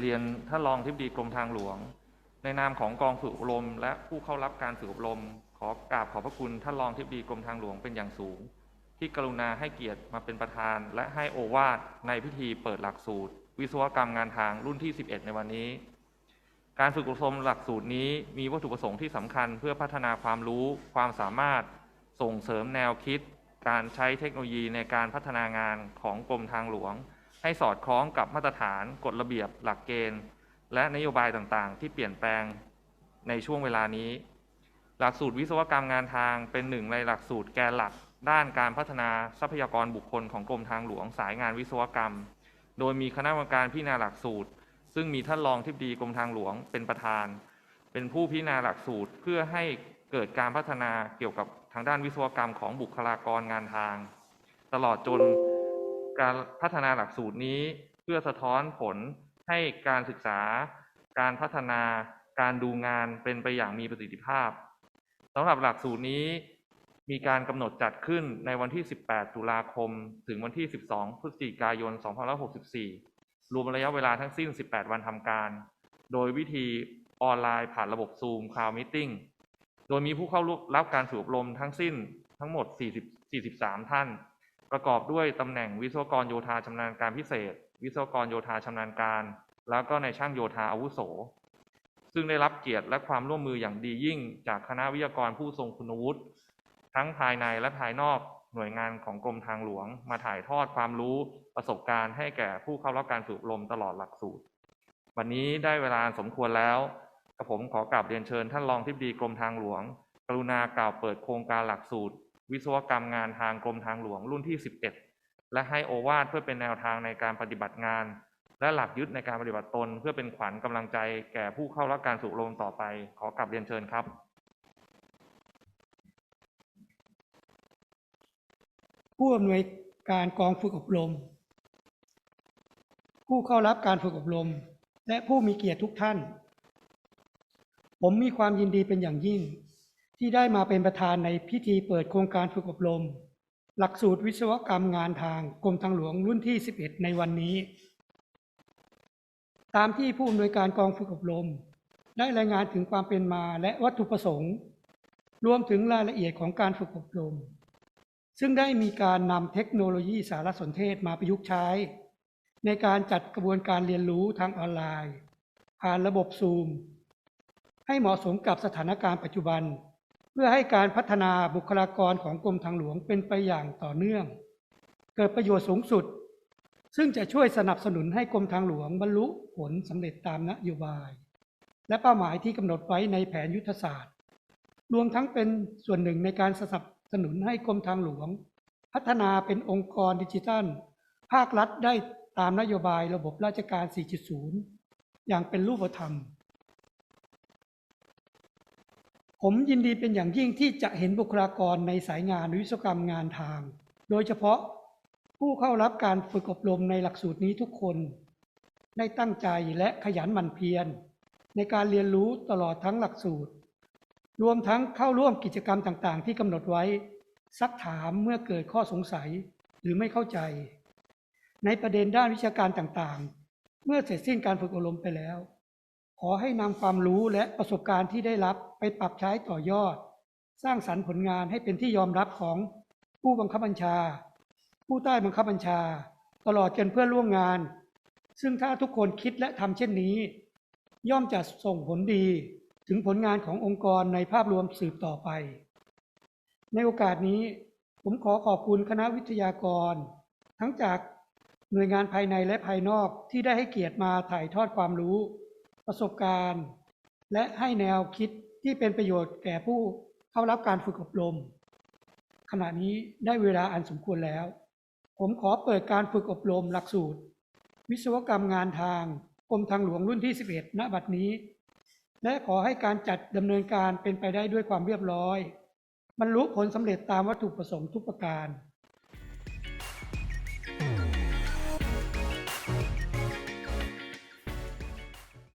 เรียนท่านรองทิบดีกรมทางหลวง ในนามของกองฝึกอบรม และผู้เข้ารับการฝึกอบรม ขอกราบขอบพระคุณท่านรองทิบดีกรมทางหลวงเป็นอย่างสูง ที่กรุณาให้เกียรติมาเป็นประธาน และให้โอวาทในพิธีเปิดหลักสูตร วิศวกรรมงานทางรุ่นที่ 11 ในวันนี้ การฝึกอบรมหลักสูตรนี้มีวัตถุประสงค์ที่สำคัญ เพื่อพัฒนาความรู้ ความสามารถส่งเสริมแนวคิด การใช้เทคโนโลยีในการพัฒนางานของกรมทางหลวง ให้สอดคล้องกับมาตรฐานกฎระเบียบหลักเกณฑ์ และนโยบายต่างๆ ที่เปลี่ยนแปลงในช่วงเวลานี้ หลักสูตรวิศวกรรมงานทางเป็นหนึ่งในหลักสูตรแกนหลัก ด้านการพัฒนาทรัพยากรบุคคลของกรมทางหลวงสายงานวิศวกรรม โดยมีคณะกรรมการพิจารณาหลักสูตร ซึ่งมีท่านรองทิบดีกรมทางหลวงเป็นประธาน เป็นผู้พิจารณาหลักสูตรเพื่อให้เกิดการพัฒนาเกี่ยวกับทางด้านวิศวกรรมของบุคลากรงานทาง ตลอดจน การพัฒนาหลักสูตรนี้ เพื่อสะท้อนผลให้การศึกษา การพัฒนาการดูงานเป็นไปอย่างมีประสิทธิภาพสำหรับหลักสูตรนี้มีการกำหนดจัดขึ้นในวันที่ 18 ตุลาคม ถึงวันที่ 12 พฤศจิกายน 2564 รวมระยะเวลาทั้งสิ้น 18 วันทำการ โดยวิธีออนไลน์ผ่านระบบ Zoom Cloud Meeting โดยมีผู้เข้ารับการฝึกอบรมทั้งสิ้นทั้งหมด 40 43 ท่าน ประกอบด้วยตำแหน่งวิศวกรโยธาชำนาญการพิเศษ วิศวกรโยธาชำนาญการ แล้วก็ในช่างโยธาอาวุโส ซึ่งได้รับเกียรติและความร่วมมืออย่างดียิ่ง จากคณะวิทยากรผู้ทรงคุณวุฒิทั้งภายในและภายนอกหน่วยงานของกรมทางหลวง มาถ่ายทอดความรู้ประสบการณ์ให้แก่ผู้เข้ารับการฝึกอบรมตลอดหลักสูตร วันนี้ได้เวลาสมควรแล้วกระผมขอกราบเรียนเชิญท่านรองทิบดีกรมทางหลวง กรุณากล่าวเปิดโครงการหลักสูตร วิศวกรรมงานทางกรมทางหลวงรุ่นที่ 11 และให้โอวาทเพื่อเป็นแนวทางในการปฏิบัติงาน และหลักยึดในการปฏิบัติตน เพื่อเป็นขวัญกำลังใจแก่ผู้เข้ารับการฝึกอบรมต่อไป ขอกราบเรียนเชิญครับผู้อำนวยการกองฝึกอบรม ผู้เข้ารับการฝึกอบรม และผู้มีเกียรติทุกท่าน ผมมีความยินดีเป็นอย่างยิ่ง ที่ได้มาเป็นประธานในพิธีเปิดโครงการฝึกอบรม หลักสูตรวิศวกรรมงานทางกรมทางหลวงรุ่นที่ 11 ในวันนี้ ตามที่ผู้อำนวยการกองฝึกอบรม ได้รายงานถึงความเป็นมาและวัตถุประสงค์ รวมถึงรายละเอียดของการฝึกอบรม ซึ่งได้มีการนำเทคโนโลยีสารสนเทศมาประยุกต์ใช้ ในการจัดกระบวนการเรียนรู้ทางออนไลน์ ผ่านระบบซูมให้เหมาะสมกับสถานการณ์ปัจจุบัน พื่อให้การพัฒนาบุคลากรของกรมทางหลวงเป็นไปอย่างต่อเนื่อง เกิดประโยชน์สูงสุด ซึ่งจะช่วยสนับสนุนให้กรมทางหลวงบรรลุผลสำเร็จตามนโยบาย และเป้าหมายที่กำหนดไว้ในแผนยุทธศาสตร์ รวมทั้งเป็นส่วนหนึ่งในการสนับสนุนให้กรมทางหลวง พัฒนาเป็นองค์กรดิจิทัล ภาครัฐได้ตามนโยบายระบบราชการ 4.0 อย่างเป็นรูปธรรม ผมยินดีเป็นอย่างยิ่งที่จะเห็นบุคลากรในสายงานวิศวกรรมงานทาง โดยเฉพาะผู้เข้ารับการฝึกอบรมในหลักสูตรนี้ทุกคน ได้ตั้งใจและขยันหมั่นเพียร ในการเรียนรู้ตลอดทั้งหลักสูตร รวมทั้งเข้าร่วมกิจกรรมต่างๆ ที่กำหนดไว้ ซักถามเมื่อเกิดข้อสงสัยหรือไม่เข้าใจ ในประเด็นด้านวิชาการต่างๆ เมื่อเสร็จสิ้นการฝึกอบรมไปแล้ว ขอให้นำความรู้และประสบการณ์ที่ได้รับไปปรับใช้ต่อยอด สร้างสรรค์ผลงานให้เป็นที่ยอมรับของผู้บังคับบัญชา ผู้ใต้บังคับบัญชา ตลอดจนเพื่อนร่วมงาน ซึ่งถ้าทุกคนคิดและทำเช่นนี้ ย่อมจะส่งผลดีถึงผลงานขององค์กรในภาพรวมสืบต่อไป ในโอกาสนี้ผมขอขอบคุณคณะวิทยากร ทั้งจากหน่วยงานภายในและภายนอกที่ได้ให้เกียรติมาถ่ายทอดความรู้ ประสบการณ์ และให้แนวคิดที่เป็นประโยชน์แก่ผู้เข้ารับการฝึกอบรม ขณะนี้ได้เวลาอันสมควรแล้ว ผมขอเปิดการฝึกอบรมหลักสูตร วิศวกรรมงานทางกรมทางหลวงรุ่นที่ 11 ณ บัดนี้ และขอให้การจัดดำเนินการเป็นไปได้ด้วยความเรียบร้อย บรรลุผลสำเร็จตามวัตถุประสงค์ทุกประการ